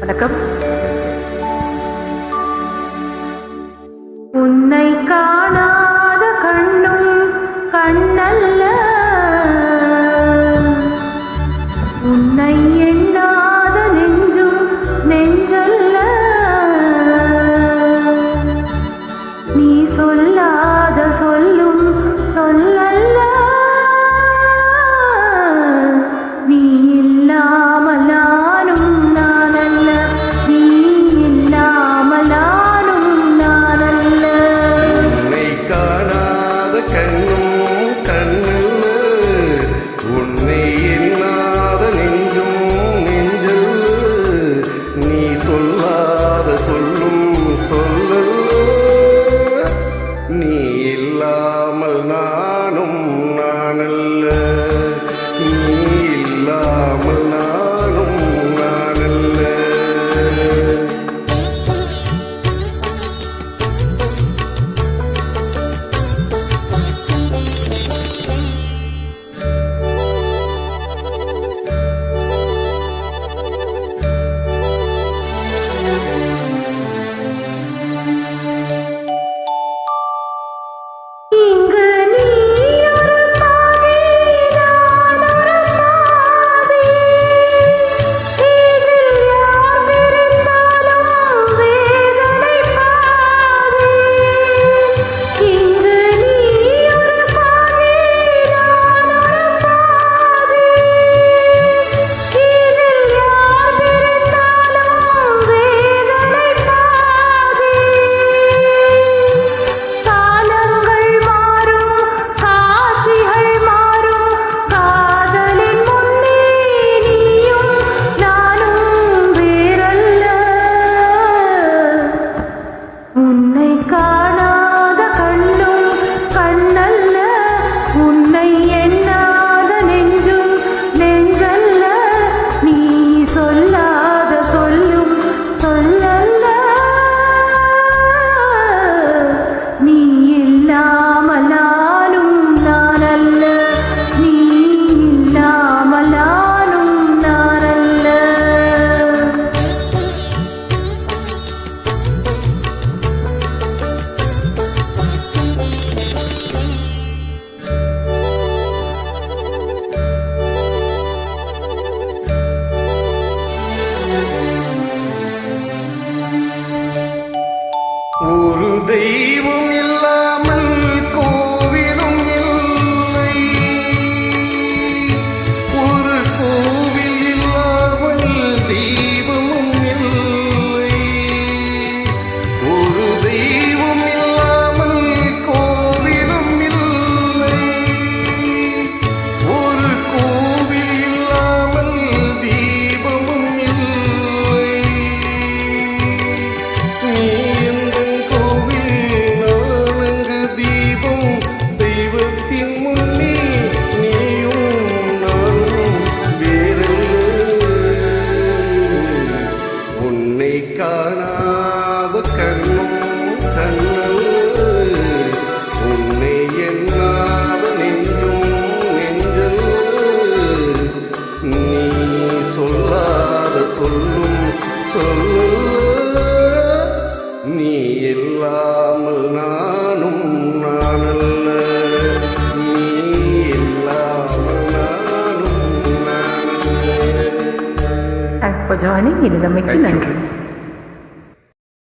வணக்கம். நானும் நானல்ல. நீ இல்லாமல் நானும் நானல்ல. Thank தெய்வம் இல்லா கண்ணும் கண்ணன் உன்னை என்னாத நெஞ்சும் நெஞ்சல் நீ சொல்லாத சொல்லும் நன்றி.